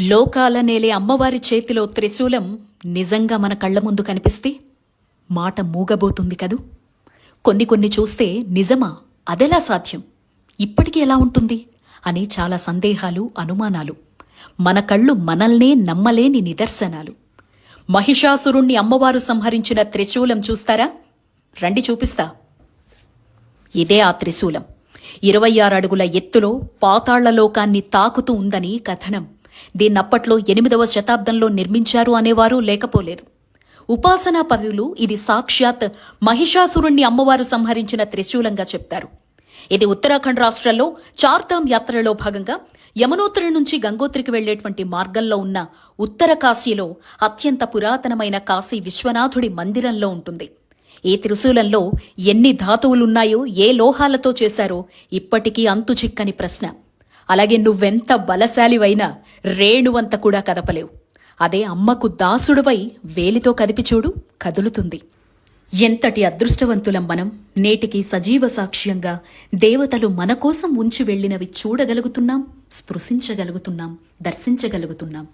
లోకాల నేలే అమ్మవారి చేతిలో త్రిశూలం నిజంగా మన కళ్ళ ముందు కనిపిస్తే మాట మూగబోతుంది కదూ? కొన్ని కొన్ని చూస్తే నిజమా? అదెలా సాధ్యం? ఇప్పటికీ ఎలా ఉంటుంది? అని చాలా సందేహాలు అనుమానాలు. మన కళ్ళు మనల్నే నమ్మలేని నిదర్శనాలు. మహిషాసురుణ్ణి అమ్మవారు సంహరించిన త్రిశూలం చూస్తారా? రండి చూపిస్తా. ఇదే ఆ త్రిశూలం. ఇరవై ఆరు అడుగుల ఎత్తులో పాతాళ్ళలోకాన్ని తాకుతూ ఉందని కథనం. దీన్నప్పట్లో ఎనిమిదవ శతాబ్దంలో నిర్మించారు అనేవారు లేకపోలేదు. ఉపాసనా పదులు ఇది సాక్షాత్ మహిషాసురుణ్ణి అమ్మవారు సంహరించిన త్రిశూలంగా చెప్తారు. ఇది ఉత్తరాఖండ్ రాష్ట్రంలో చార్ధామ్ యాత్రలో భాగంగా యమునోత్రి నుంచి గంగోత్రికి వెళ్ళేటువంటి మార్గంలో ఉన్న ఉత్తర కాశీలో అత్యంత పురాతనమైన కాశీ విశ్వనాథుడి మందిరంలో ఉంటుంది. ఈ త్రిశూలంలో ఎన్ని ధాతువులున్నాయో ఏ లోహాలతో చేశారో ఇప్పటికీ అంతు చిక్కని ప్రశ్న. అలాగే నువ్వెంత బలశాలివైనా రేణువంత కూడా కదపలేవు. అదే అమ్మకు దాసుడువై వేలితో కదిపి చూడు కదులుతుంది. ఎంతటి అదృష్టవంతులం మనం. నేటికి సజీవ సాక్ష్యంగా దేవతలు మన కోసం ఉంచి వెళ్ళినవి చూడగలుగుతున్నాం స్పృశించగలుగుతున్నాం దర్శించగలుగుతున్నాం.